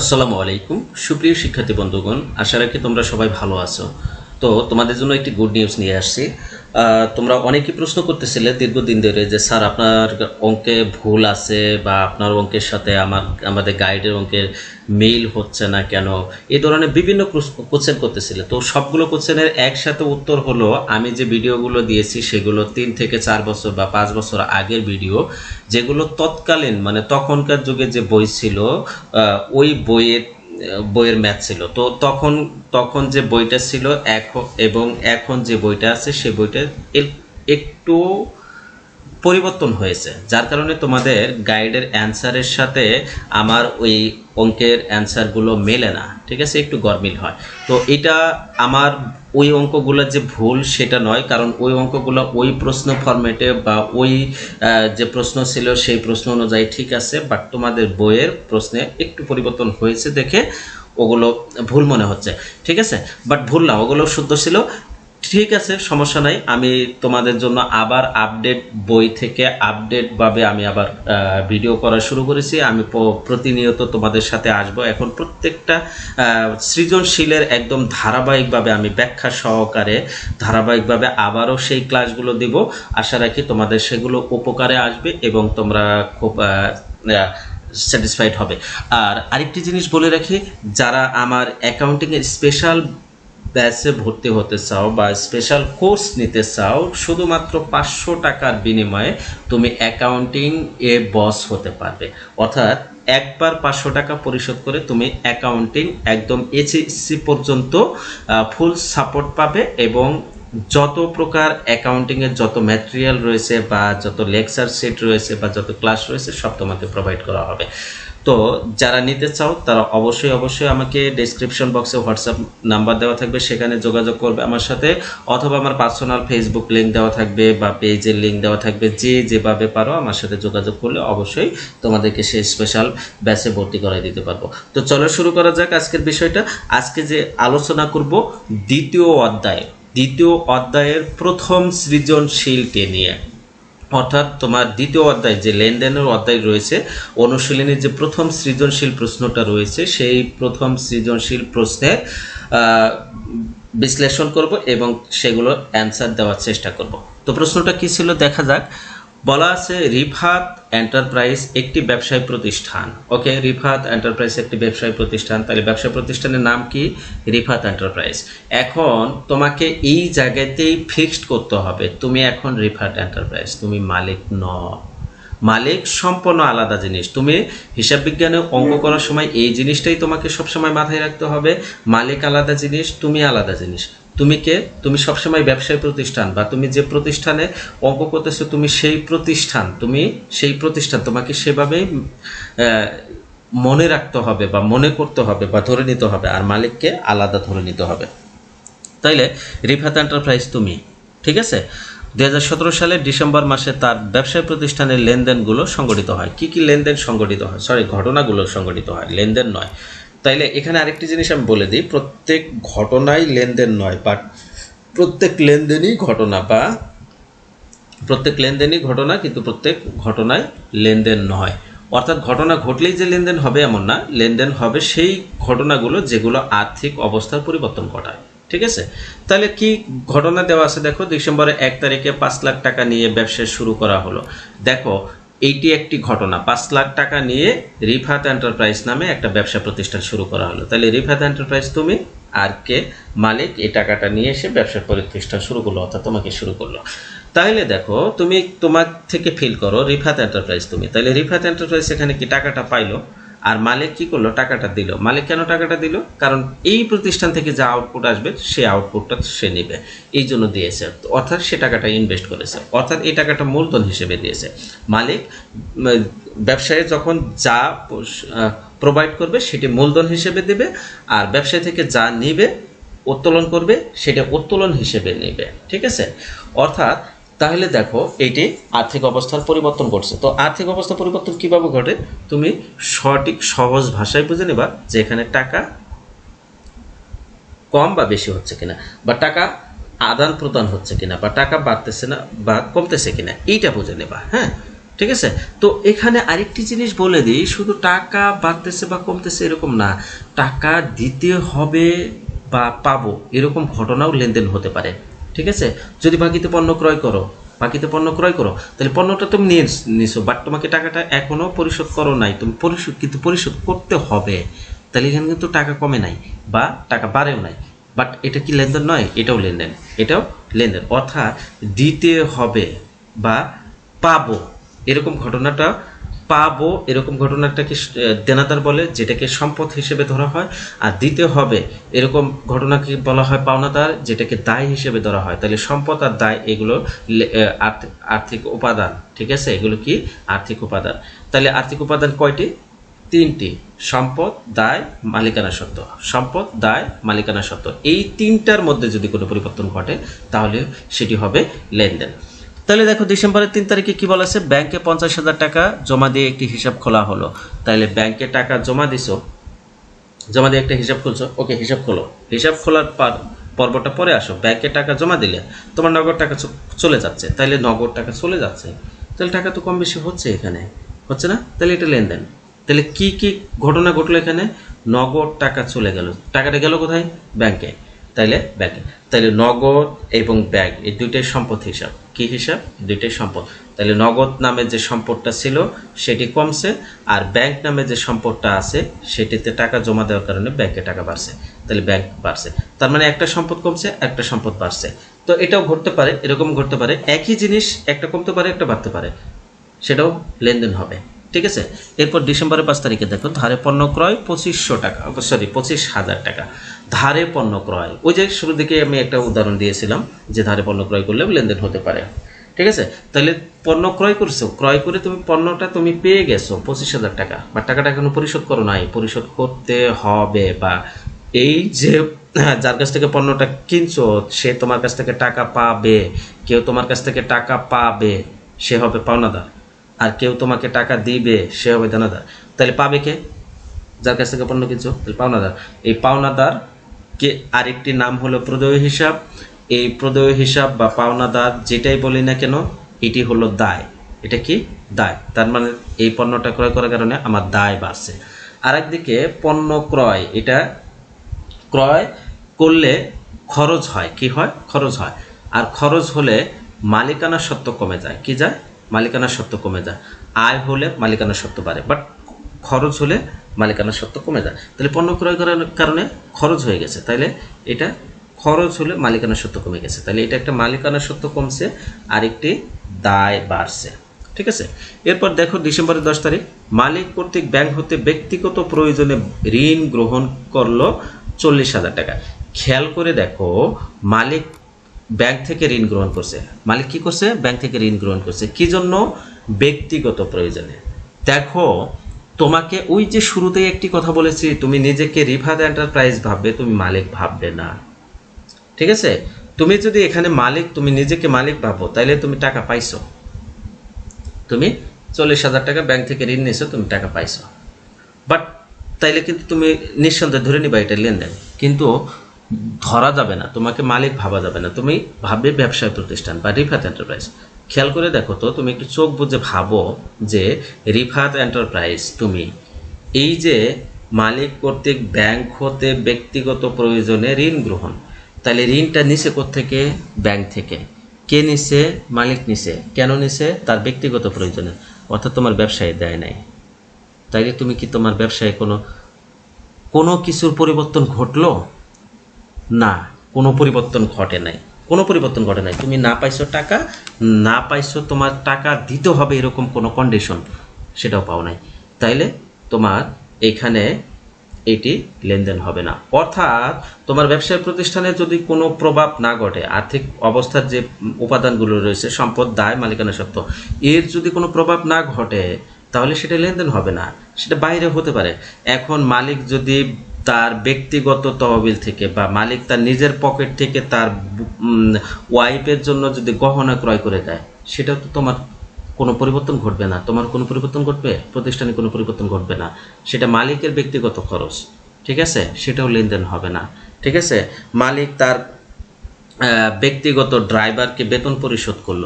আসসালামু আলাইকুম। সুপ্রিয় শিক্ষার্থী বন্ধুগণ, আশা রাখি তোমরা সবাই ভালো আছো। তো তোমাদের জন্য একটি গুড নিউজ নিয়ে আসছি। তোমরা অনেকেই প্রশ্ন করতেছিলে দীর্ঘদিন ধরে যে, স্যার, আপনার অঙ্কে ভুল আছে বা আপনার অঙ্কের সাথে আমার, আমাদের গাইডের অঙ্কের মেইল হচ্ছে না কেন? এই ধরনের বিভিন্ন কোশ্চেন করতেছিলে। তো সবগুলো কোশ্চেনের একসাথে উত্তর হলো, আমি যে ভিডিওগুলো দিয়েছি সেগুলো তিন থেকে চার বছর বা পাঁচ বছর আগের ভিডিও যেগুলো তৎকালীন মানে তখনকার যুগে যে বই ছিল ওই বইয়ের বইয়ের ম্যাথ ছিল। তো তখন তখন যে বইটা ছিল, এখন এবং এখন যে বইটা আছে, সে বইটা একটু পরিবর্তন হয়েছে, যার কারণে তোমাদের গাইডের অ্যান্সারের সাথে আমার ওই অঙ্কের অ্যান্সারগুলো মেলে না। ঠিক আছে? একটু গরমিল হয়। তো এটা আমার ওই অঙ্কগুলো যে ভুল, সেটা নয়, কারণ ওই অঙ্কগুলো ওই প্রশ্ন ফরম্যাটে বা ওই যে প্রশ্ন ছিল সেই প্রশ্ন অনুযায়ী ঠিক আছে বাট তোমাদের বইয়ের প্রশ্নে একটু পরিবর্তন হয়েছে দেখে ওগুলো ভুল মনে হচ্ছে। ঠিক আছে? বাট ভুল না, ওগুলো শুদ্ধ ছিল। ঠিক আছে, সমস্যা নাই। আমি তোমাদের জন্য আবার আপডেট বই থেকে আপডেট ভাবে আমি আবার ভিডিও করা শুরু করেছি। আমি প্রতিনিয়ত তোমাদের সাথে আসব। এখন প্রত্যেকটা সৃজনশীলের একদম ধারাবাহিকভাবে আমি ব্যাখ্যা সহকারে, ধারাবাহিকভাবে আবারও সেই ক্লাসগুলো দিব। আশা রাখি তোমাদের সেগুলো উপকারে আসবে এবং তোমরা খুব স্যাটিসফাইড হবে। আর আরেকটি জিনিস বলে রাখি, যারা আমার অ্যাকাউন্টিংয়ের স্পেশাল ব্যাচে ভর্তি হতে চাও বা স্পেশাল কোর্স নিতে চাও, শুধুমাত্র পাঁচশো টাকার বিনিময়ে তুমি অ্যাকাউন্টিং এ বস হতে পারবে। অর্থাৎ একবার পাঁচশো টাকা পরিশোধ করে তুমি অ্যাকাউন্টিং একদম এইচএসসি পর্যন্ত ফুল সাপোর্ট পাবে এবং যত প্রকার অ্যাকাউন্টিংয়ের যত ম্যাটেরিয়াল রয়েছে বা যত লেকচার সেট রয়েছে বা যত ক্লাস রয়েছে সব তোমাকে প্রোভাইড করা হবে। তো যারা নিতে চাও, তারা অবশ্যই অবশ্যই আমাকে ডেসক্রিপশন বক্সে হোয়াটসঅ্যাপ নাম্বার দেওয়া থাকবে। সেখানে যোগাযোগ করবে আমার সাথে, অথবা আমার পার্সোনাল ফেসবুক লিঙ্ক দেওয়া থাকবে বা পেজের লিঙ্ক দেওয়া থাকবে। যে যেভাবে পারো আমার সাথে যোগাযোগ করলে অবশ্যই তোমাদেরকে সেই স্পেশাল ব্যাচে ভর্তি করাই দিতে পারব। তো চলো শুরু করা যাক আজকের বিষয়টা। আজকে যে আলোচনা করব দ্বিতীয় অধ্যায়, দ্বিতীয় অধ্যায়ের প্রথম সৃজনশীলকে নিয়ে। অর্থাৎ তোমার দ্বিতীয় অধ্যায় যে লেনদেনের অধ্যায় রয়েছে, অনুশীলনের যে প্রথম সৃজনশীল প্রশ্নটা রয়েছে, সেই প্রথম সৃজনশীল প্রশ্নের বিশ্লেষণ করব এবং সেগুলো অ্যান্সার দেওয়ার চেষ্টা করব। তো প্রশ্নটা কি ছিল? দেখা যাক। বলা আছে রিফাত এন্টারপ্রাইজ একটি ব্যবসায় প্রতিষ্ঠান। ওকে, রিফাত এন্টারপ্রাইজ একটি ব্যবসায় প্রতিষ্ঠান। তাহলে ব্যবসা প্রতিষ্ঠানের নাম কি? রিফাত এন্টারপ্রাইজ। এখন তোমাকে এই জায়গাতেই ফিক্সড করতে হবে। তুমি এখন রিফাত এন্টারপ্রাইজ। তুমি মালিক ন মালিক সম্পূর্ণ আলাদা জিনিস। তুমি হিসাব বিজ্ঞানে অঙ্ক করার সময় এই জিনিসটাই তোমাকে সবসময় মাথায় রাখতে হবে। মালিক আলাদা জিনিস, তুমি আলাদা জিনিস। তুমি কে? তুমি সবসময় ব্যবসায় প্রতিষ্ঠান বা তুমি যে প্রতিষ্ঠানে অঙ্ক করতেছো, তুমি সেই প্রতিষ্ঠান, তুমি সেই প্রতিষ্ঠান, তোমাকে সেভাবেই মনে রাখতে হবে বা মনে করতে হবে বা ধরে নিতে হবে। আর মালিককে আলাদা ধরে নিতে হবে। তাইলে রিফাত এন্টারপ্রাইজ তুমি, ঠিক আছে? সতেরো সালের ডিসেম্বর মাসে তার ব্যবসায় প্রতিষ্ঠানের লেনদেনগুলো সংগঠিত হয়। কি কি লেনদেন সংগঠিত হয়? সরি, ঘটনাগুলো সংগঠিত হয়। লেনদেন নয়। তাইলে এখানে আরেকটি জিনিস আমি বলে দিই, প্রত্যেক ঘটনাই লেনদেন নয় বাট প্রত্যেক লেনদেনই ঘটনা, বা প্রত্যেক লেনদেনই ঘটনা, কিন্তু প্রত্যেক ঘটনায় লেনদেন নয়। অর্থাৎ ঘটনা ঘটলেই যে লেনদেন হবে এমন না, লেনদেন হবে সেই ঘটনাগুলো যেগুলো আর্থিক অবস্থার পরিবর্তন ঘটায়, ঠিক আছে? তাহলে কি ঘটনা দেওয়া আছে? দেখো, ডিসেম্বরের এক তারিখে পাঁচ লাখ টাকা নিয়ে ব্যবসা শুরু করা হলো। দেখো এইটি একটি ঘটনা। পাঁচ লাখ টাকা নিয়ে রিফাত এন্টারপ্রাইজ নামে একটা ব্যবসা প্রতিষ্ঠান শুরু করা হলো। তাহলে রিফাত এন্টারপ্রাইজ তুমি আর কে মালিক, এই টাকাটা নিয়ে এসে ব্যবসা প্রতিষ্ঠান শুরু করল, অর্থাৎ তোমাকে শুরু করল। তাহলে দেখো, তুমি তোমার থেকে ফিল করো, রিফাত এন্টারপ্রাইজ তুমি। তাহলে রিফাত এন্টারপ্রাইজ এখানে কি টাকাটা পাইলো? আর মালিক কি করল? টাকাটা দিল। মালিক কেন টাকাটা দিল? কারণ এই প্রতিষ্ঠান থেকে যা আউটপুট আসবে, সে আউটপুটটা সে নেবে। এই জন্য দিয়েছে। অর্থাৎ সে টাকাটা ইনভেস্ট করেছে। অর্থাৎ এই টাকাটা মূলধন হিসেবে দিয়েছে। মালিক ব্যবসায়ী যখন যা প্রোভাইড করবে, সেটি মূলধন হিসেবে দেবে। আর ব্যবসায়ী থেকে যা নেবে, উত্তোলন করবে, সেটা উত্তোলন হিসেবে নেবে। ঠিক আছে? অর্থাৎ তাহলে দেখো এইটি আর্থিক অবস্থার পরিবর্তন করছে তো আর্থিক অবস্থা পরিবর্তন কীভাবে ঘটে? তুমি সঠিক, সহজ ভাষায় বুঝে নেবা যে এখানে টাকা কম বা বেশি হচ্ছে কিনা, বা টাকা আদান প্রদান হচ্ছে কিনা, বা টাকা বাড়তেছে না বা কমতেছে কিনা, এইটা বুঝে নেবা হ্যাঁ? ঠিক আছে? তো এখানে আরেকটি জিনিস বলে দিই, শুধু টাকা বাড়তেছে বা কমতেছে এরকম না, টাকা দিতে হবে বা পাবো, এরকম ঘটনাও লেনদেন হতে পারে। ঠিক আছে? যদি বাকিতে পণ্য ক্রয় করো, বাকিতে পণ্য ক্রয় করো, তাহলে পণ্যটা তুমি নিয়ে নিছো বাট তোমাকে টাকাটা এখনও পরিশোধ করো নাই, তুমি পরিশোধ, কিন্তু পরিশোধ করতে হবে। তাহলে এখানে কিন্তু টাকা কমে নাই, বা টাকা বাড়েও নাই। বাট এটা কি লেনদেন নয়? এটাও লেনদেন এটাও লেনদেন। অর্থাৎ দিতে হবে বা পাবো। এরকম ঘটনাটা পাবো এরকম ঘটনাটাকে দেনাদার বলে, যেটাকে সম্পদ হিসেবে ধরা হয়। আর দিতে হবে, এরকম ঘটনাকে বলা হয় পাওনাদার, যেটাকে দায় হিসেবে ধরা হয়। তাহলে সম্পদ আর দায়, এগুলো আর্থিক উপাদান, ঠিক আছে? এগুলো কি? আর্থিক উপাদান। তাহলে আর্থিক উপাদান কয়টি? তিনটি। সম্পদ, দায়, মালিকানা সত্ত্ব সম্পদ, দায়, মালিকানা সত্ত্ব এই তিনটার মধ্যে যদি কোনো পরিবর্তন ঘটে, তাহলে সেটি হবে লেনদেন। তাহলে দেখো ডিসেম্বরের তিন তারিখে কি বলা আছে? ব্যাংকে পঞ্চাশ হাজার টাকা জমা দিয়ে একটি হিসাব খোলা হলো। তাহলে ব্যাংকে টাকা জমা দিছো, জমা দিয়ে একটা হিসাব খুলছো। ওকে, হিসাব খোলো। হিসাব খোলার পর, পর্বটা পরে আসো। ব্যাংকে টাকা জমা দিলে তোমার নগদ টাকা চলে যাচ্ছে। তাহলে নগদ টাকা চলে যাচ্ছে। তাহলে টাকা তো কম বেশি হচ্ছে এখানে। হচ্ছে না? তাহলে এটা লেনদেন। তাহলে কি কি ঘটনা ঘটলো এখানে? নগদ টাকা চলে গেল। টাকাটা গেল কোথায়? ব্যাংকে। তাইলে ব্যাংকে। তাইলে নগদ এবং ব্যাগ, এই দুইটাই সম্পদ হিসাব। কি হিসাব? দুইটাই সম্পদ। তাহলে নগদ নামে যে সম্পদটা ছিল, সেটি কমছে, আর ব্যাংক নামে যে সম্পদটা আছে, সেটিতে টাকা জমা দেওয়ার কারণে ব্যাংকে টাকা বাড়ছে। তাহলে ব্যাংক বাড়ছে। তার মানে একটা সম্পদ কমছে, একটা সম্পদ বাড়ছে। তো এটাও ঘটতে পারে, এরকম ঘটতে পারে। একই জিনিস একটা কমতে পারে, একটা বাড়তে পারে। সেটাও লেনদেন হবে। ঠিক আছে? এরপর ডিসেম্বরের পাঁচ তারিখে দেখো ধারে পণ্য ক্রয় পঁচিশশো টাকা সরি পঁচিশ হাজার টাকা। ধারে পণ্য ক্রয়, ওই যে শুরু দিকে আমি একটা উদাহরণ দিয়েছিলাম যে ধারে পণ্য ক্রয় করলে লেনদেন হতে পারে। ঠিক আছে? তাহলে পণ্য ক্রয় করছ, ক্রয় করে তুমি পণ্যটা তুমি পেয়ে গেছো পঁচিশ হাজার টাকা, বা টাকাটা এখনও পরিশোধ করো নাই, পরিশোধ করতে হবে, বা এই যে, যার কাছ থেকে পণ্যটা কিনছো, সে তোমার কাছ থেকে টাকা পাবে, কেউ তোমার কাছ থেকে টাকা পাবে, সে হবে পাওনাদার। আর কেউ তোমাকে টাকা দিবে, সে হবে দানাদার। তাহলে পাবে কে? যার কাছ থেকে পণ্য কিনছো, তাহলে পাওনাদার। এই পাওনাদার কে আরেকটি নাম হলো প্রদেয় হিসাব। এই প্রদেয় হিসাব বা পাওনাদার যেটাই বলি না কেন, এটি হলো দায়। এটা কি? দায়। তার মানে এই পণ্যটা ক্রয় করার কারণে আমার দায় বাড়ছে। আর একদিকে পণ্য ক্রয়, এটা ক্রয় করলে খরচ হয়। কি হয়? খরচ হয়। আর খরচ হলে মালিকানা সত্ত্ব কমে যায়। কি যায়? মালিকানা সত্ত্ব কমে যায়। আয় হলে মালিকানা সত্ত্ব বাড়ে বাট খরচ হলে মালিকানা সত্ত্ব কমে যায়। তাহলে পণ্য ক্রয় করার কারণে খরচ হয়ে গেছে। তাইলে এটা খরচ হলে মালিকানা সত্ত্ব কমে গেছে। তাহলে এটা একটা মালিকানা সত্ত্ব কমছে আর একটি দায় বাড়ছে। ঠিক আছে? এরপর দেখো ডিসেম্বরের দশ তারিখ। মালিক কর্তৃক ব্যাংক হতে ব্যক্তিগত প্রয়োজনে ঋণ গ্রহণ করল চল্লিশ হাজার টাকা। খেয়াল করে দেখো, মালিক ব্যাংক থেকে ঋণ গ্রহণ করছে। মালিক কি করছে? ব্যাংক থেকে ঋণ গ্রহণ করছে। কি জন্য? ব্যক্তিগত প্রয়োজনে। দেখো, তোমাকে ওই যে শুরুতেই একটি কথা বলেছি, তুমি নিজেকে রিভার এন্টারপ্রাইজ ভাববে, তুমি মালিক ভাববে না। ঠিক আছে? তুমি যদি এখানে মালিক, তুমি নিজেকে মালিক ভাবো তাহলে তুমি টাকা পাইছো। তুমি চল্লিশ হাজার টাকা ব্যাংক থেকে ঋণ নিয়েছো তুমি টাকা পাইছো। বাট তাইলে কিন্তু তুমি নিঃসন্দেহে ধরে নিবা এটা লেনদেন। কিন্তু ধরা যাবে না, তোমাকে মালিক ভাবা যাবে না। তুমি ভাববে ব্যবসায় প্রতিষ্ঠান বা রিফাত এন্টারপ্রাইজ খেয়াল করে দেখো তো, তুমি একটু চোখ বুঝে ভাবো যে রিফাত এন্টারপ্রাইজ তুমি, এই যে মালিক কর্তৃক ব্যাংক হতে ব্যক্তিগত প্রয়োজনে ঋণ গ্রহণ, তাহলে ঋণটা নিছে থেকে ব্যাংক থেকে। কে নিছে? মালিক নিছে। কেন নিছে? তার ব্যক্তিগত প্রয়োজনে, অর্থাৎ তোমার ব্যবসায় দেয় নাই। তাইলে তুমি কি তোমার ব্যবসায় কোনো কোনো কিছুর পরিবর্তন ঘটলো? না, কোনো পরিবর্তন ঘটে নাই। কোনো পরিবর্তন ঘটে নাই। তুমি না পাইছো টাকা, না পাইছো তোমার টাকা দিতে হবে এরকম কোনো কন্ডিশন সেটাও পাও নাই। তাইলে তোমার এখানে এটি লেনদেন হবে না। অর্থাৎ তোমার ব্যবসায় প্রতিষ্ঠানে যদি কোনো প্রভাব না ঘটে, আর্থিক অবস্থার যে উপাদানগুলো রয়েছে, সম্পদ, দায় মালিকানা সত্ত্ব এর যদি কোনো প্রভাব না ঘটে, তাহলে সেটা লেনদেন হবে না। সেটা বাইরে হতে পারে। এখন মালিক যদি তার ব্যক্তিগত তহবিল থেকে বা মালিক তার নিজের পকেট থেকে তার ওয়াইফের জন্য যদি গহনা ক্রয় করে দেয়, সেটা তো তোমার কোনো পরিবর্তন ঘটবে না। তোমার কোনো পরিবর্তন ঘটবে? প্রতিষ্ঠানে কোনো পরিবর্তন ঘটবে না। সেটা মালিকের ব্যক্তিগত খরচ, ঠিক আছে? সেটাও লেনদেন হবে না, ঠিক আছে? মালিক তার ব্যক্তিগত ড্রাইভারকে বেতন পরিশোধ করল।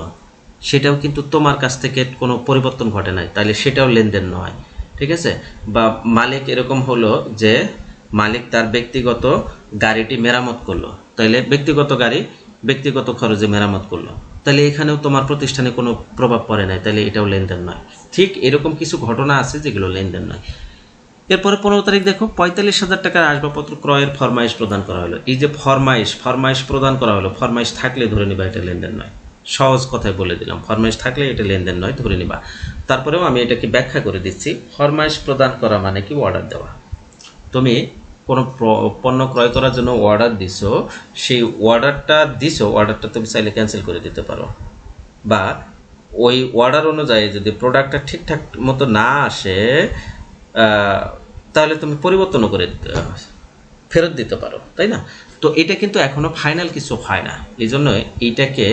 সেটাও কিন্তু তোমার কাছ থেকে কোনো পরিবর্তন ঘটে নাই। তাহলে সেটাও লেনদেন নয়, ঠিক আছে? বা মালিক এরকম হলো যে মালিক তার ব্যক্তিগত গাড়িটি মেরামত করল। তাইলে ব্যক্তিগত গাড়ি, ব্যক্তিগত খরচে মেরামত করল। তাহলে এখানেও তোমার প্রতিষ্ঠানে কোনো প্রভাব পড়ে নাই তাহলে এটাও লেনদেন নয়। ঠিক এরকম কিছু ঘটনা আছে যেগুলো লেনদেন নয়। এরপরে পনেরো তারিখ দেখো, পঁয়তাল্লিশ হাজার টাকার আসবাবপত্র ক্রয়ের ফরমাইশ প্রদান করা হলো। এই যে ফরমাইশ ফরমাইশ প্রদান করা হলো, ফরমাইশ থাকলে ধরে নিবা এটা লেনদেন নয়। সহজ কথায় বলে দিলাম, ফরমাইশ থাকলে এটা লেনদেন নয়, ধরে নিবা। তারপরেও আমি এটাকে ব্যাখ্যা করে দিচ্ছি, ফরমাইশ প্রদান করা মানে কি? অর্ডার দেওয়া। তুমি কোনো পণ্য ক্রয় করার জন্য অর্ডার দিছো, সেই অর্ডারটা দিছো অর্ডারটা তুমি চাইলে ক্যান্সেল করে দিতে পারো। বা ওই অর্ডার অনুযায়ী যদি প্রোডাক্টটা ঠিকঠাক মতো না আসে তাহলে তুমি পরিবর্তনও করে দিতে, ফেরত দিতে পারো, তাই না? তো এটা কিন্তু এখনও ফাইনাল কিছু হয় না। এই জন্য এইটাকে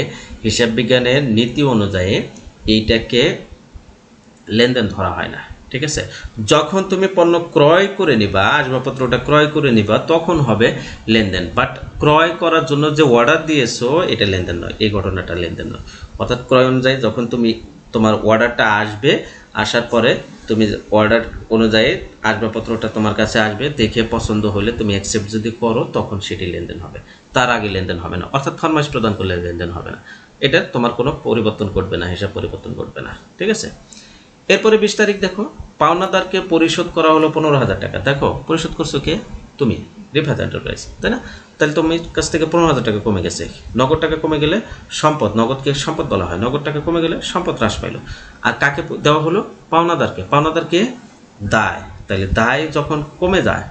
হিসাব বিজ্ঞানের নীতি অনুযায়ী এইটাকে লেনদেন ধরা হয় না। ঠিক আছে? যখন তুমি পণ্য ক্রয় করে নিবা, আসবাবপত্রটা ক্রয় করে নিবা, তখন হবে লেনদেন। বাট ক্রয় করার জন্য যে অর্ডার দিয়েছ, এটা লেনদেন নয়। এই ঘটনাটা লেনদেন নয়। অর্থাৎ ক্রয় অনুযায়ী যখন তুমি, তোমার অর্ডারটা আসবে, আসার পরে তুমি অর্ডার অনুযায়ী আসবাবপত্রটা তোমার কাছে আসবে, দেখে পছন্দ হলে তুমি অ্যাকসেপ্ট যদি করো, তখন সেটি লেনদেন হবে। তার আগে লেনদেন হবে না। অর্থাৎ ফরমাইশ প্রদান করলে লেনদেন হবে না। এটা তোমার কোনো পরিবর্তন করবে না, হিসাব পরিবর্তন করবে না। ঠিক আছে? এরপরে বিশ তারিখ দেখো, পাওনাদারকে পরিশোধ করা হলো পনেরো হাজার টাকা। দেখো, পরিশোধ করছ কে? তুমি রিফাত এন্টারপ্রাইজ তাই না? তাহলে তুমি কাছ থেকে পনেরো হাজার টাকা কমে গেছে। নগদ টাকা কমে গেলে সম্পদ, নগদকে সম্পদ বলা হয়। নগদ টাকা কমে গেলে সম্পদ হ্রাস পাইলো। আর কাকে দেওয়া হলো? পাওনাদারকে। পাওনাদারকে দায়। তাহলে দায় যখন কমে যায়,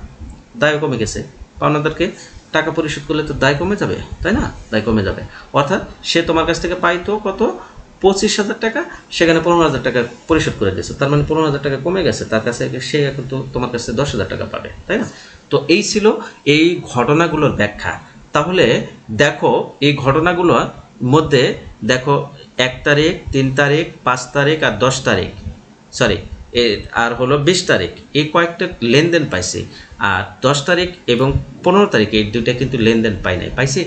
দায় কমে গেছে। পাওনাদারকে টাকা পরিশোধ করলে তো দায় কমে যাবে, তাই না? দায় কমে যাবে। অর্থাৎ সে তোমার কাছ থেকে পাইতো কত? পঁচিশ হাজার টাকা, সেখানে পনেরো হাজার টাকা পরিশোধ করে দিয়েছে। তার মানে পনেরো হাজার টাকা কমে গেছে, তার কাছে সে এখন তো তোমার কাছে দশ হাজার টাকা পাবে, তাই না? তো এই ছিল এই ঘটনাগুলোর ব্যাখ্যা। তাহলে দেখো, এই ঘটনাগুলোর মধ্যে দেখো, এক তারিখ, তিন তারিখ, পাঁচ তারিখ আর দশ তারিখ। সরি আর হলো বিশ তারিখ। এই কয়েকটা লেনদেন পাইছি। আর দশ তারিখ এবং পনেরো তারিখ এই দুইটা কিন্তু লেনদেন পাই নাই। পাইছি?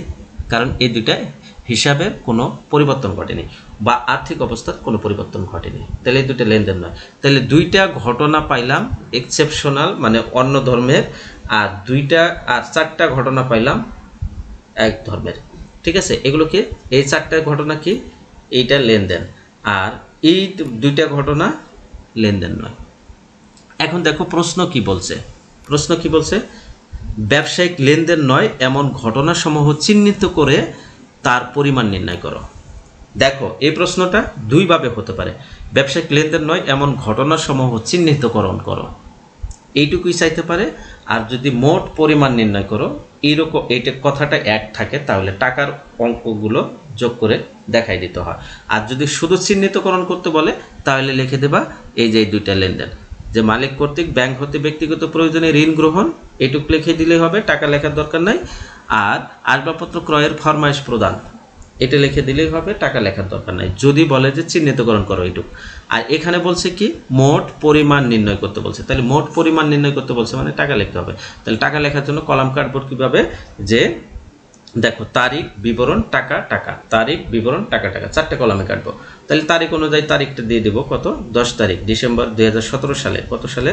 কারণ এই দুইটায় হিসাবের কোনো পরিবর্তন ঘটেনি বা আর্থিক অবস্থার কোনো পরিবর্তন ঘটেনি। তাহলে দুইটা লেনদেন নয়। তাহলে দুইটা ঘটনা পাইলাম এক্সেপশনাল মানে অন্য ধর্মের, আর দুইটা, আর চারটা ঘটনা পাইলাম এক ধর্মের। ঠিক আছে? এগুলো কি? এই চারটা ঘটনা কি? এইটা লেনদেন। আর এই দুইটা ঘটনা লেনদেন নয়। এখন দেখো প্রশ্ন কি বলছে। প্রশ্ন কি বলছে? ব্যবসায়িক লেনদেন নয়, এমন ঘটনাসমূহ চিহ্নিত করে তার পরিমাণ নির্ণয় করো। দেখো, এই প্রশ্নটা দুইভাবে হতে পারে। ব্যবসায়িক লেনদেন নয়, এমন ঘটনাসমূহ চিহ্নিতকরণ করো। এইটুকুই চাইতে পারে। আর যদি মোট পরিমাণ নির্ণয় করো, এইরকম এইটা কথাটা এক থাকে, তাহলে টাকার অঙ্কগুলো যোগ করে দেখাই দিতে হয়। আর যদি শুধু চিহ্নিতকরণ করতে বলে, তাহলে লিখে দেবা, এই যে দুইটা লেনদেন। যে মালিক কর্তৃক, ব্যাংক হতে ব্যক্তিগত প্রয়োজনে ঋণ গ্রহণ এটুক লিখে দিলেই হবে, টাকা লেখার দরকার নাই। আর আসবাবপত্র ক্রয়ের ফরমাইশ প্রদান, এটা লিখে দিলেই হবে, টাকা লেখার দরকার নাই। যদি বলে যে চিহ্নিতকরণ করো এইটুক আর এখানে বলছে কি, মোট পরিমাণ নির্ণয় করতে বলছে। তাহলে মোট পরিমাণ নির্ণয় করতে বলছে মানে টাকা লিখতে হবে। তাহলে টাকা লেখার জন্য কলাম কাটবো কীভাবে? যে দেখো, তারিখ, বিবরণ, টাকা টাকা। তারিখ, বিবরণ, টাকা টাকা। চারটে কলামে কাটবো। তাহলে তারিখ অনুযায়ী তারিখটা দিয়ে দেবো কত? দশ তারিখ, ডিসেম্বর দুই হাজার সতেরো সালে। কত সালে?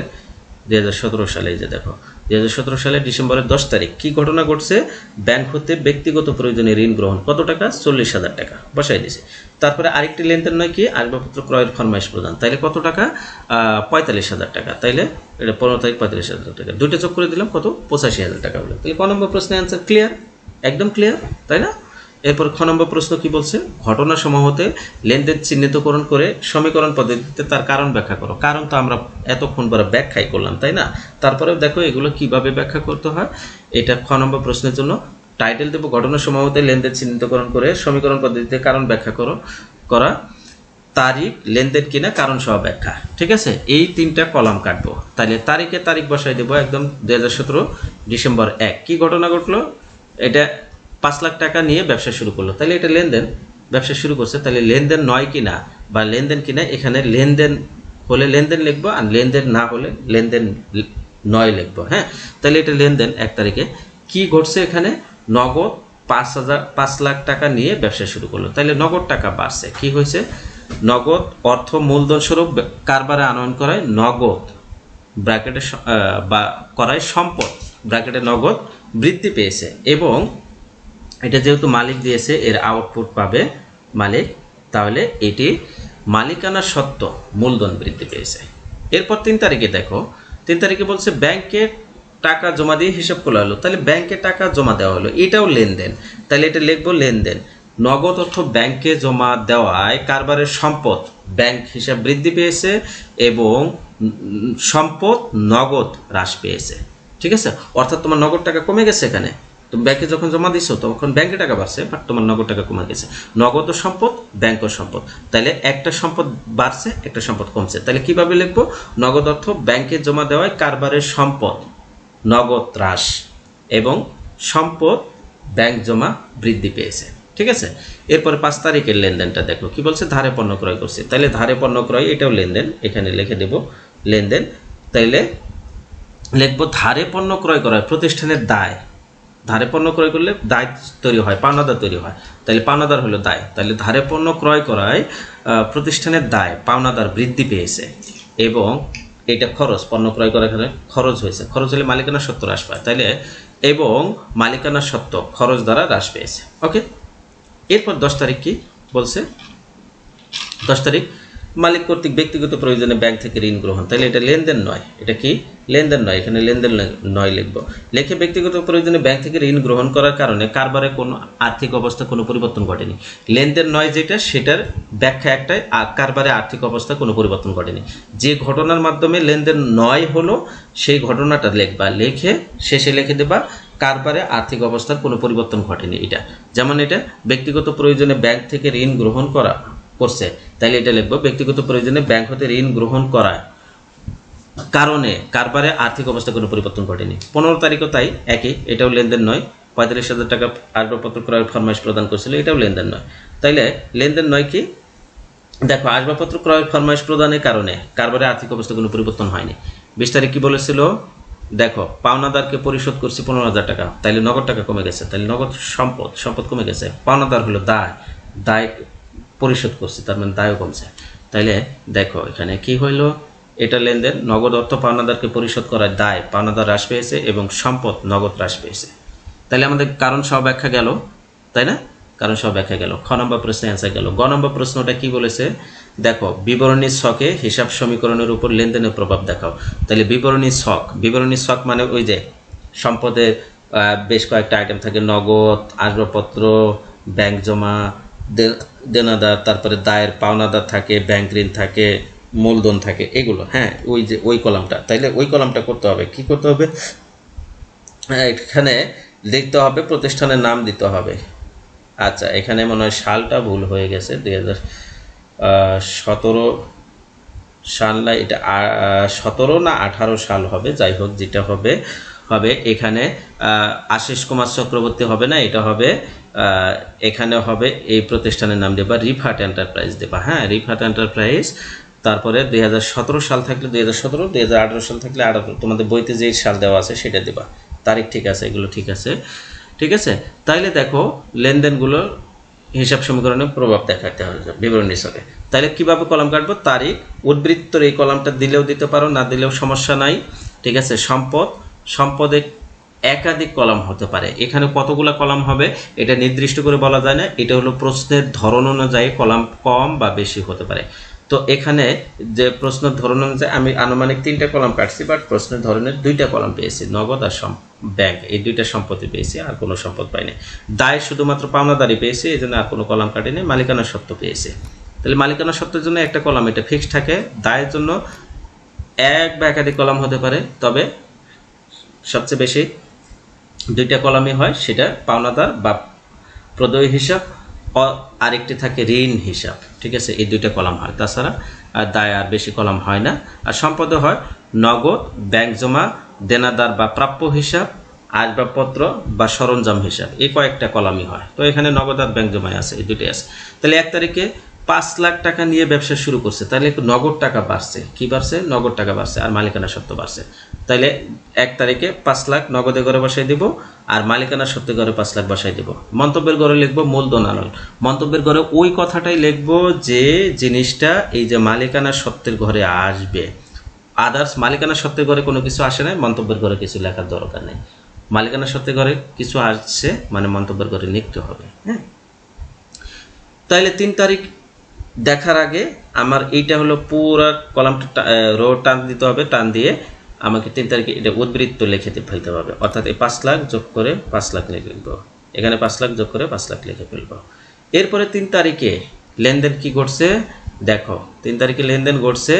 দুই হাজার সতেরো সালে, এই যে দেখো। দুই সালে ডিসেম্বরের দশ তারিখ। কি ঘটনা ঘটছে? ব্যাংক হতে ব্যক্তিগত প্রয়োজনে ঋণ গ্রহণ কত টাকা? চল্লিশ হাজার টাকা। বসাই দিয়েছে। তারপরে আরেকটি লেনদেন নয় কি? আসবাবপত্র ক্রয়ের ফরমাইশ প্রদান। তাইলে কত টাকা? পঁয়তাল্লিশ হাজার টাকা। তাইলে এটা পনেরো তারিখ পঁয়তাল্লিশ হাজার টাকা। দুইটা চোখ করে দিলাম কত? পঁচাশি হাজার টাকা বলে তাহলে ক নম্বর প্রশ্নের অ্যান্সার ক্লিয়ার একদম ক্লিয়ার তাই না? এরপর খ নম্বর প্রশ্ন কি বলছে? ঘটনা সমূহতে লেনদেন চিহ্নিতকরণ করে সমীকরণ পদ্ধতিতে তার কারণ ব্যাখ্যা করো। কারণ তো আমরা এতক্ষণ পরে ব্যাখ্যাই করলাম, তাই না? তারপরেও দেখো এগুলো কীভাবে ব্যাখ্যা করতে হয়, এটা খ নম্বর প্রশ্নের জন্য। টাইটেল দেবো ঘটনা সমূহতে লেনদেন চিহ্নিতকরণ করে সমীকরণ পদ্ধতিতে কারণ ব্যাখ্যা করো, করা, তারিখ, লেনদেন কিনা কারণ সহ ব্যাখ্যা। ঠিক আছে? এই তিনটা কলাম কাটবো। তাহলে তারিখে তারিখ বসাই দেবো, একদম দু হাজার সতেরো ডিসেম্বর এক। কি ঘটনা ঘটলো? এটা পাঁচ লাখ টাকা নিয়ে ব্যবসা শুরু করল। তাহলে এটা লেনদেন। ব্যবসা শুরু করছে তাহলে লেনদেন নয় কিনা বা লেনদেন কিনা এখানে লেনদেন হলে লেনদেন লিখব আর লেনদেন না হলে লেনদেন নয় লিখব হ্যাঁ? তাহলে এটা লেনদেন এক তারিখে। কি ঘটছে এখানে? নগদ পাঁচ হাজার, পাঁচ লাখ টাকা নিয়ে ব্যবসা শুরু করল। তাহলে নগদ টাকা বাড়ছে। কি হয়েছে? নগদ অর্থ মূলধন স্বরূপ কারবারে আনয়ন করায় নগদ ব্র্যাকেটে বা করায় সম্পদ। ব্র্যাকেটে নগদ বৃদ্ধি পেয়েছে এবং এটা যেহেতু মালিক দিয়েছে, এর আউটপুট পাবে মালিক, তাহলে এটি মালিকানা সত্ত্ব মূলধন বৃদ্ধি পেয়েছে। এরপর তিন তারিখে দেখো, তিন তারিখে বলছে ব্যাংকে টাকা জমা দিয়ে হিসাব করা হলো। তাহলে ব্যাংকে টাকা জমা দেওয়া হলো, এটাও লেনদেন। তাহলে এটা লিখব লেনদেন। নগদ অর্থ ব্যাংকে জমা দেওয়ায় কারবারের সম্পদ, ব্যাংক হিসাব বৃদ্ধি পেয়েছে এবং সম্পদ নগদ হ্রাস পেয়েছে। ঠিক আছে? অর্থাৎ তোমার নগদ টাকা কমে গেছে এখানে। তুমি ব্যাংকে যখন জমা দিছো, তখন ব্যাংকে টাকা বাড়ছে বাট তোমার নগদ টাকা কমে গেছে। নগদ সম্পদ ব্যাংক সম্পদ। তাহলে একটা সম্পদ বাড়ছে, একটা সম্পদ কমছে। তাহলে কীভাবে লিখব? নগদ অর্থ ব্যাংকে জমা দেওয়ায় কারবারের সম্পদ, নগদ হ্রাস এবং সম্পদ ব্যাংক জমা বৃদ্ধি পেয়েছে। ঠিক আছে? এরপরে পাঁচ তারিখের লেনদেনটা দেখো। কি বলছে? ধারে পণ্য ক্রয় করছে। তাহলে ধারে পণ্য ক্রয়, এটাও লেনদেন। এখানে লিখে দেব লেনদেন। তাইলে লিখব ধারে পণ্য ক্রয় করায় প্রতিষ্ঠানের দায়। ধারে পণ্য ক্রয় করলে দায় তৈরি হয়, পাওনাদার তৈরি হয়। তাহলে পাওনাদার হলো দায়। তাহলে ধারে পণ্য ক্রয় করায় প্রতিষ্ঠানের দায়, পাওনাদার বৃদ্ধি পেয়েছে এবং এটা খরচ, পণ্য ক্রয় করার এখানে খরচ হয়েছে। খরচ হলে মালিকানা সত্ত্ব হ্রাস পায়। তাইলে এবং মালিকানা সত্ত্ব খরচ দ্বারা হ্রাস পেয়েছে। ওকে? এরপর দশ তারিখ কি বলছে? দশ তারিখ মালিক কর্তৃক ব্যক্তিগত প্রয়োজনে ব্যাংক থেকে ঋণ গ্রহণ। তাহলে এটা লেনদেন নয়। এটা কি? লেনদেন নয়। এখানে লেনদেন নয় লিখব। লেখে ব্যক্তিগত প্রয়োজনে ব্যাংক থেকে ঋণ গ্রহণ করার কারণে কারবারে কোনো আর্থিক অবস্থা কোনো পরিবর্তন ঘটেনি। লেনদেন নয় যেটা, সেটার ব্যাখ্যা একটাই কারবারে আর্থিক অবস্থা কোনো পরিবর্তন ঘটেনি। যে ঘটনার মাধ্যমে লেনদেন নয় হলো, সেই ঘটনাটা লিখবা। লেখে, শেষে লিখে দেবা, কারবারে আর্থিক অবস্থার কোনো পরিবর্তন ঘটেনি এটা। যেমন এটা, ব্যক্তিগত প্রয়োজনে ব্যাংক থেকে ঋণ গ্রহণ করা করছে। তাইলে এটা লিখব, ব্যক্তিগত প্রয়োজনে ব্যাংক হতে ঋণ গ্রহণ করায় কারণে কারবারে আর্থিক অবস্থা কোনো পরিবর্তন ঘটেনি। পনেরো তারিখও তাই একই, এটাও লেনদেন নয়। পঁয়তাল্লিশ হাজার টাকা আসবাবপত্র ক্রয়ের ফরমাইশ প্রদান করেছিল, এটাও লেনদেন নয়। তাইলে লেনদেন নয় কি? দেখো, আসবাবপত্র ক্রয়ের ফরমাইশ প্রদানের কারণে কারবারে আর্থিক অবস্থা কোনো পরিবর্তন হয়নি। বিশ তারিখ কি বলেছিল? দেখো, পাওনাদারকে পরিশোধ করছি পনেরো হাজার টাকা। তাইলে নগদ টাকা কমে গেছে। তাইলে নগদ সম্পদ সম্পদ কমে গেছে। পাওনাদার হলো দায়। দায় পরিশোধ করছি, তার মানে দায়ও কমছে। তাইলে দেখো, এখানে কি হইল? এটা লেনদেন, নগদ অর্থ পাওনাদারকে পরিশোধ করার দায় পাওনাদার হ্রাস পেয়েছে এবং সম্পদ নগদ হ্রাস পেয়েছে। তাহলে আমাদের কারণ সব ব্যাখ্যা গেল, তাই না? কারণ সব ব্যাখ্যা গেল। খ নম্বর প্রশ্নে অ্যান্সার গেল। গ নম্বর প্রশ্নটা কি বলেছে? দেখো, বিবরণী ছকে হিসাব সমীকরণের উপর লেনদেনের প্রভাব দেখাও। তাহলে বিবরণী ছক বিবরণী ছক মানে ওই যে সম্পদের বেশ কয়েকটা আইটেম থাকে। নগদ, আসবাবপত্র ব্যাংক জমা দেনাদার, তারপরে দায়ের পাওনাদার থাকে ব্যাংক ঋণ থাকে, মূলধন থাকে, এগুলো হ্যাঁ ওই যে, ওই কলামটা। তাইলে ওই কলামটা করতে হবে। কি করতে হবে? এখানে লিখতে হবে, প্রতিষ্ঠানের নাম দিতে হবে। আচ্ছা এখানে মনে হয় সালটা ভুল হয়ে গেছে, দুই হাজার সতেরো সাল না, এটা সতেরো না আঠারো সাল হবে, যাই হোক, যেটা হবে হবে এখানে আশিস কুমার চক্রবর্তী হবে না, এটা হবে এখানে হবে এই প্রতিষ্ঠানের নাম দেবা রিফাট এন্টারপ্রাইজ দেবা। হ্যাঁ রিফাট এন্টারপ্রাইজ, তারপরে দুই সাল থাকলে দুই হাজার সাল থাকলে আঠারো তোমাদের বইতে যেই সাল দেওয়া আছে সেটা দেবা। তারিখ ঠিক আছে, এগুলো ঠিক আছে। ঠিক আছে? তাইলে দেখো লেনদেনগুলো হিসাব সমীকরণে প্রভাব দেখাতে হবে বিবরণী হিসাবে। তাহলে কীভাবে কলাম কাটবো? তারিখ, উদ্বৃত্তর এই কলামটা দিলেও দিতে পারো, না দিলেও সমস্যা নাই। ঠিক আছে? সম্পদ সম্পদে একাধিক কলাম হতে পারে। এখানে কতগুলো কলাম হবে এটা নির্দিষ্ট করে বলা যায় না। এটা হলো প্রশ্নের ধরন অনুযায়ী কলাম কম বা বেশি হতে পারে। তো এখানে যে প্রশ্নের ধরন অনুযায়ী আমি আনুমানিক তিনটা কলাম কাটছি বাট প্রশ্নের ধরনের দুইটা কলাম পেয়েছি, নগদ আর ব্যাংক এই দুইটা সম্পত্তি পেয়েছি, আর কোনো সম্পদ পাইনি। দায় শুধুমাত্র পাওনাদারি পেয়েছি, এই জন্য আর কোনো কলাম কাটিনি মালিকানা সত্ত্ব পেয়েছি। তাহলে মালিকানা সত্ত্বের জন্য একটা কলাম, এটা ফিক্সড থাকে। দায়ের জন্য এক বা একাধিক কলাম হতে পারে, তবে সবচেয়ে বেশি দুইটা কলামই হয়, সেটা পাওনাদার বা প্রদয় হিসাব আরেকটি থাকে ঋণ হিসাব, ঠিক আছে? এই দুইটা কলাম হয়। তাছাড়া দায় আর বেশি কলাম হয় না। আর সম্পদে হয় নগদ, ব্যাংক জমা, দেনাদার বা প্রাপ্য হিসাব, আসবাবপত্র বা সরঞ্জাম হিসাব। এই কয়েকটা কলামই হয়। তো এখানে নগদ আর ব্যাংক জমায় আছে, এই দুটোই আছে। তাহলে এক তারিখে পাঁচ লাখ টাকা নিয়ে ব্যবসা শুরু করছে, তাহলে নগদ টাকা বাড়ছে। কি বাড়ছে? নগদ টাকা বাড়ছে আর মালিকানা সত্ত্ব বাড়ছে। তাহলে এক তারিখে পাঁচ লাখ নগদে ঘরে বসাই দিব আর মালিকানা সত্ত্বে ঘরে পাঁচ লাখ বসাই দিব। মন্তব্যের ঘরে লিখব মূলধন আনল মন্তব্যের ঘরে ওই কথাটাই লিখব যে জিনিসটা এই যে মালিকানা সত্ত্বের ঘরে আসবে। আদার্স মালিকানা সত্ত্বের ঘরে কোনো কিছু আসে না মন্তব্যের ঘরে কিছু লেখার দরকার নেই। মালিকানা সত্ত্বের ঘরে কিছু আসছে মানে মন্তব্যের ঘরে লিখতে হবে হ্যাঁ? তাহলে তিন তারিখ দেখার আগে আমার এইটা হলো পুরো কলামটা রো টান দিতে হবে, টান দিয়ে আমাকে তিন তারিখে এটা উদ্বৃত্ত লিখে ফেলতে হবে। অর্থাৎ এই পাঁচ লাখ যোগ করে পাঁচ লাখ লিখে ফেলব। এখানে পাঁচ লাখ যোগ করে পাঁচ লাখ লিখে ফেলব। এরপরে তিন তারিখে লেনদেন কি ঘটছে? দেখো, তিন তারিখে লেনদেন ঘটছে,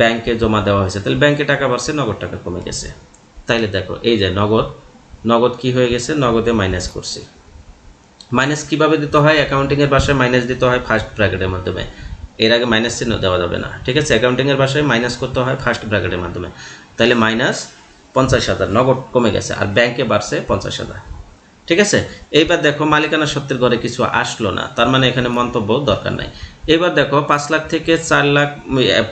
ব্যাংকে জমা দেওয়া হয়েছে। তাহলে ব্যাংকে টাকা বাড়ছে, নগদ টাকা কমে গেছে। তাইলে দেখো, এই যে নগদ নগদ কি হয়ে গেছে? নগদে মাইনাস করছি। মাইনাস কীভাবে দিতে হয়? অ্যাকাউন্টিং এর ভাষায় মাইনাস দিতে হয় ফার্স্ট ব্র্যাকেটের মাধ্যমে। এর আগে মাইনাস চিহ্ন দেওয়া যাবে না। ঠিক আছে? অ্যাকাউন্টিং এর ভাষায় মাইনাস করতে হয় ফার্স্ট ব্র্যাকেটের মাধ্যমে। তাহলে মাইনাস পঞ্চাশ হাজার, নগদ কমে গেছে, আর ব্যাংকে বাড়ছে পঞ্চাশ হাজার। ঠিক আছে? এইবার দেখো মালিকানা সত্ত্বের ঘরে কিছু আসলো না, তার মানে এখানে মন্তব্য দরকার নাই। এবার দেখো পাঁচ লাখ থেকে চার লাখ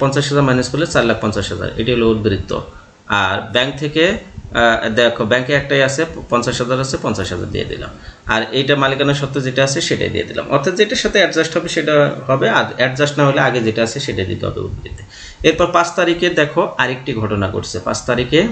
পঞ্চাশ হাজার মাইনাস করলে চার লাখ পঞ্চাশ হাজার, এটি হলো উদ্বৃত্ত। আর ব্যাংক থেকে দেখো ব্যাংকে একটাই আছে, পঞ্চাশ হাজার আছে, পঞ্চাশ হাজার দিয়ে দিলাম। আর এইটা মালিকানা সত্ত্বে যেটা আছে, সেটাই দিয়ে দিলাম। অর্থাৎ যেটার সাথে অ্যাডজাস্ট হবে, সেটা হবে, আর অ্যাডজাস্ট না হলে আগে যেটা আছে, সেটা দিতে হবে উদ্বৃত্তে এরপর পাঁচ তারিখে দেখো, আরেকটি ঘটনা ঘটছে। পাঁচ তারিখে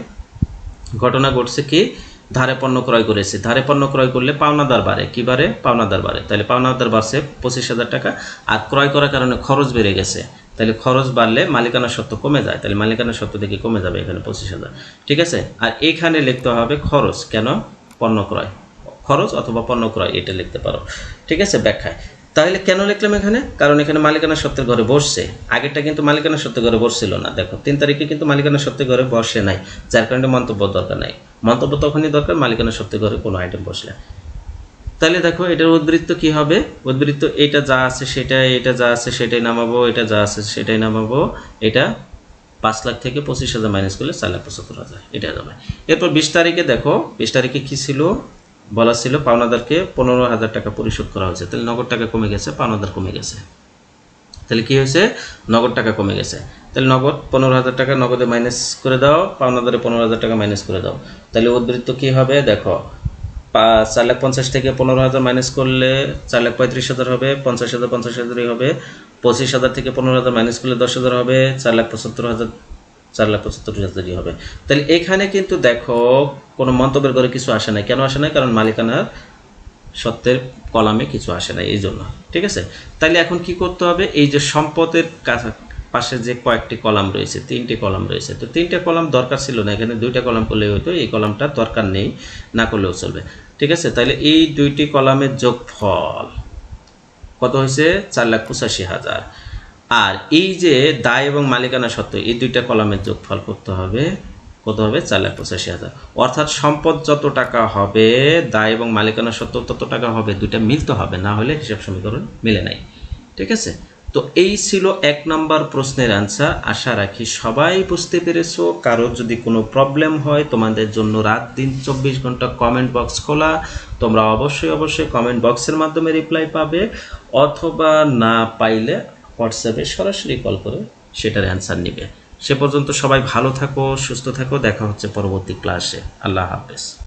ঘটনা ঘটছে কি? ধারে পণ্য ক্রয় করেছে। ধারে পণ্য ক্রয় করলে পাওনাদার বাড়ে। কি বাড়ে? পাওনাদার বাড়ে। তাহলে পাওনাদার বাড়ছে পঁচিশ হাজার টাকা। আর ক্রয় করার কারণে খরচ বেড়ে গেছে। তাহলে খরচ বাড়লে মালিকানা সত্ত্ব কমে যায়। তাহলে মালিকানা সত্ত্ব থেকে কমে যাবে এখানে পঁচিশ হাজার। ঠিক আছে? আর এখানে লিখতে হবে খরচ। কেন? পণ্য ক্রয়। খরচ অথবা পণ্য ক্রয়, এটা লিখতে পারো। ঠিক আছে? ব্যাখ্যায়। তাহলে কেন লিখলাম এখানে? কারণ এখানে মালিকানা সত্ত্বের ঘরে বসছে। আগেরটা কিন্তু মালিকানা সত্ত্বের ঘরে বসছিল না। দেখো, তিন তারিখে কিন্তু মালিকানা সত্ত্বের ঘরে বসে নাই। যার কারণে মন্তব্য দরকার নাই। মন্তব্য তখনই দরকার মালিকানা সত্ত্বের ঘরে কোনো আইটেম বসলে। তাহলে দেখো, এটার উদ্বৃত্ত কি হবে? উদ্বৃত্ত এটা যা আছে সেটাই, এটা যা আছে সেটাই নামাবো, এটা যা আছে সেটাই নামাবো। এটা পাঁচ লাখ থেকে পঁচিশ হাজার মাইনাস করলে চার লাখ পঁচাত্তর হাজার এটা যাবে এরপর বিশ তারিখে দেখো, বিশ তারিখে কি ছিল? বলা ছিল পাওনাদারকে পনেরো হাজার টাকা পরিশোধ করা হয়েছে। তাহলে নগদ টাকা কমে গেছে, পাওনাদার কমে গেছে। তাহলে কি হয়েছে? নগদ টাকা কমে গেছে। তাহলে নগদ পনেরো হাজার টাকা নগদে মাইনাস করে দাও, পাওনাদারে পনেরো হাজার টাকা মাইনাস করে দাও। তাহলে উদ্বৃত্ত কি হবে? দেখো চার লাখ পঞ্চাশ থেকে পনেরো হাজার মাইনাস করলে চার লাখ পঁয়ত্রিশ হাজার হবে, পঞ্চাশ হাজার, পঞ্চাশ হাজারই হবে। পঁচিশ হাজার থেকে পনেরো হাজার মাইনাস করলে দশ হাজার হবে, চার লাখ পঁচাত্তর হাজার, চার লাখ পঁচাত্তর হাজারই হবে। তাহলে এখানে কিন্তু দেখো, কোনো মন্তব্যের করে কিছু আসে নাই। কেন আসে নাই? কারণ মালিকানার সত্যের কলামে কিছু আসে না এই জন্য। ঠিক আছে? তাহলে এখন কি করতে হবে? এই যে সম্পদের পাশে যে কয়েকটি কলাম রয়েছে, তিনটি কলাম রয়েছে। তো তিনটে কলাম দরকার ছিল না, এখানে দুইটা কলাম করলেই হতো, এই কলামটা দরকার নেই, না করলেও চলবে। ঠিক আছে? তাহলে এই দুইটি কলামের যোগফল কত হয়েছে? চার লাখ পঁচাশি হাজার। আর এই যে দায় এবং মালিকানা সত্ত্বে এই দুইটা কলামের যোগফল করতে হবে, কত হবে? চার লাখ পঁচাশি হাজার। অর্থাৎ সম্পদ যত টাকা হবে, দায় এবং মালিকানা সত্ত্বেও তত টাকা হবে, দুইটা মিলতে হবে, না হলে হিসাব সমীকরণ মিলে নাই। ঠিক আছে? তো এই ছিল এক নম্বর প্রশ্নের অ্যান্সার আশা রাখি সবাই বুঝতে পেরেছ। কারও যদি কোনো প্রবলেম হয়, তোমাদের জন্য রাত দিন চব্বিশ ঘণ্টা কমেন্ট বক্স খোলা। তোমরা অবশ্যই অবশ্যই কমেন্ট বক্সের মাধ্যমে রিপ্লাই পাবে। অথবা না পাইলে হোয়াটসঅ্যাপে সরাসরি কল করে সেটার অ্যান্সার নিবে। সে পর্যন্ত সবাই ভালো থাকো, সুস্থ থাকো। দেখা হচ্ছে পরবর্তী ক্লাসে আল্লাহ হাফেজ।